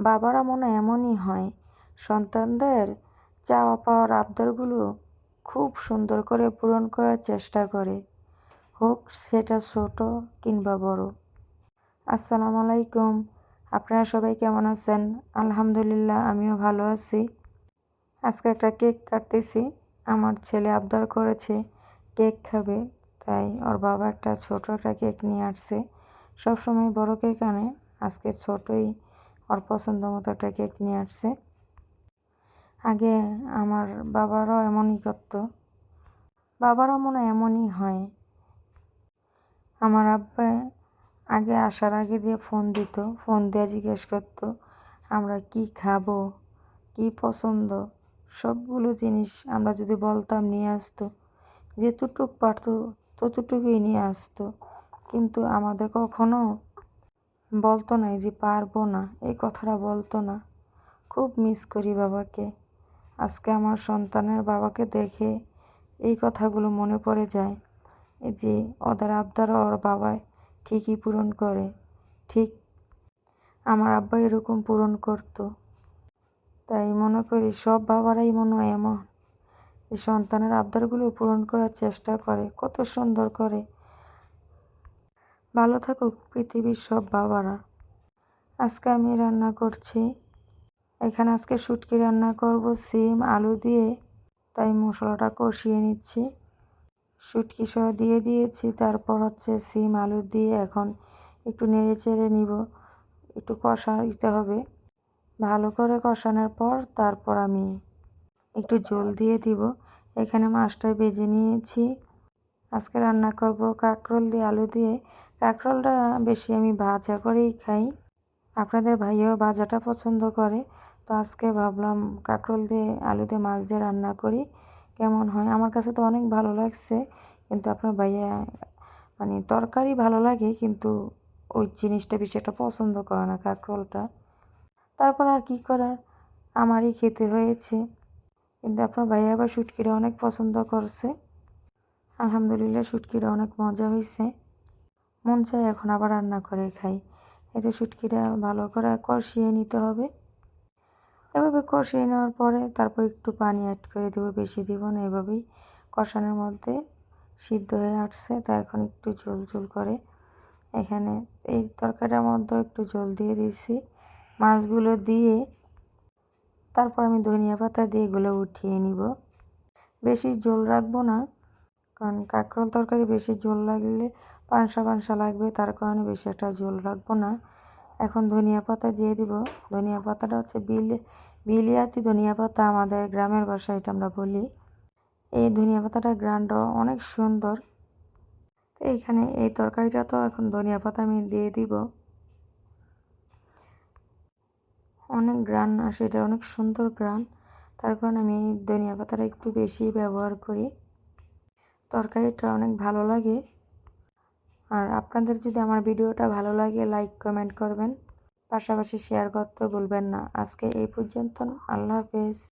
বাবারা মনে এমনই হয়। সন্তানদের চাওয়া পাওয়ার আবদারগুলো খুব সুন্দর করে পূরণ করার চেষ্টা করে। হোক, সেটা ছোট কিংবা বড়। আসসালামু আলাইকুম। আপনারা সবাই কেমন আছেন? আলহামদুলিল্লাহ, আমিও ভালো আছি। আজকে একটা কেক কাটতেছি। আমার ছেলে আবদার করেছে কেক খাবে, তাই ওর বাবা একটা ছোট একটা কেক নিয়ে আসছে। সবসময় বড় কেক আনে, আজকে ছোটই ওর পছন্দ মতো একটা কেক নিয়ে আসছে। আগে আমার বাবারাও এমনই করতো। বাবারা মনে এমনই হয়। আমার আব্বা আগে আসার আগে দিয়ে ফোন দিত, ফোন দিয়ে জিজ্ঞেস করতো, আমরা কি খাব? কি পছন্দ? সবগুলো জিনিস আমরা যদি বলতাম নিয়ে আসতো। যেতটুক পারতো ততটুকুই নিয়ে আসতো। কিন্তু আমাদের কখনো বলতো না যে পারব না, এই কথাটা বলতো না। খুব মিস করি বাবাকে। আজকে আমার সন্তানের বাবাকে দেখে এই কথাগুলো মনে পড়ে যায় যে ওদের আবদারও ওর বাবায় ঠিকই পূরণ করে। ঠিক, আমার আব্বা এরকম পূরণ করতো। তাই মনে করি সব বাবারাই মনে হয় এমন। সন্তানের আবদারগুলো পূরণ করার চেষ্টা করে, কত সুন্দর করে। ভালো থাকুক পৃথিবীর সব বাবারা। আজকে আমি রান্না করছি। এখানে আজকে শুটকি রান্না করব, সিম, আলু দিয়ে। তাই মশলাটা কষিয়ে নিচ্ছি। শুটকি সহ দিয়ে দিয়েছি, তারপর হচ্ছে সিম, আলু দিয়ে এখন একটু নেড়ে চেড়ে নিব। একটু কষা দিতে হবে। ভালো করে কষানোর পর তারপর আমি একটু জল দিয়ে দিব। এখানে মাছটা ভেজে নিয়েছি। আজকে রান্না করব কাঁকরোল দিয়ে আলু দিয়ে। কাঁকরোলটা বেশি আমি ভাজা করেই খাই। আপনাদের ভাইও ভাজাটা পছন্দ করে। তো আজকে ভাবলাম কাঁকরোল দিয়ে আলু দিয়ে মাছ দিয়ে রান্না করি। কেমন হয়? আমার কাছে তো অনেক ভালো লাগছে। কিন্তু আপনার ভাইয়া মানে তরকারি ভালো লাগে, কিন্তু ওই জিনিসটা বেশি একটা পছন্দ করে না কাঁকরোলটা। তারপর আর কী করার? আমারই খেতে হয়েছে। কিন্তু আপনার ভাইয়া আবার শুটকিটা অনেক পছন্দ করছে। আলহামদুলিল্লাহ, শুটকিটা অনেক মজা হয়েছে। মন চায় এখন আবার রান্না করে খাই। এতে শুটকিটা ভালো করে কষিয়ে নিতে হবে। এভাবে কষিয়ে নেওয়ার পরে তারপর একটু পানি অ্যাড করে দেবো, বেশি দিব না, এভাবেই কষানোর মধ্যে সিদ্ধ হয়ে আসছে। তা এখন একটু ঝোল ঝোল করে এখানে এই তরকারিটার মধ্যে একটু জল দিয়ে দিয়েছি। মাছগুলো দিয়ে তারপর আমি ধনিয়া পাতা দিয়ে এগুলো উঠিয়ে নিব। বেশি জল রাখব না। কারণ কাঁকরোল তরকারি বেশি ঝোল লাগলে পানসা পানসা লাগবে, তার কারণে বেশি একটা ঝোল রাখব না। এখন ধনিয়া পাতা দিয়ে দিব। ধনিয়া পাতাটা হচ্ছে বিল, বিলিয়াতি ধনিয়া পাতা আমাদের গ্রামের ভাষায় এটা আমরা বলি। এই ধনিয়া পাতাটার গ্রানটাও অনেক সুন্দর। তো এইখানে এই তরকারিটা তো এখন ধনিয়া পাতা আমি দিয়ে দিব। অনেক গ্রান আসে, এটা অনেক সুন্দর গ্রান। তার কারণে আমি ধনিয়া পাতাটা একটু বেশি ব্যবহার করি। তরকারিটা অনেক ভালো লাগে। আর আপনাদের যদি আমার ভিডিওটা ভালো লাগে লাইক কমেন্ট করবেন। পাশাপাশি শেয়ার করতে ভুলবেন না। আজকে এই পর্যন্ত আল্লাহ হাফেজ।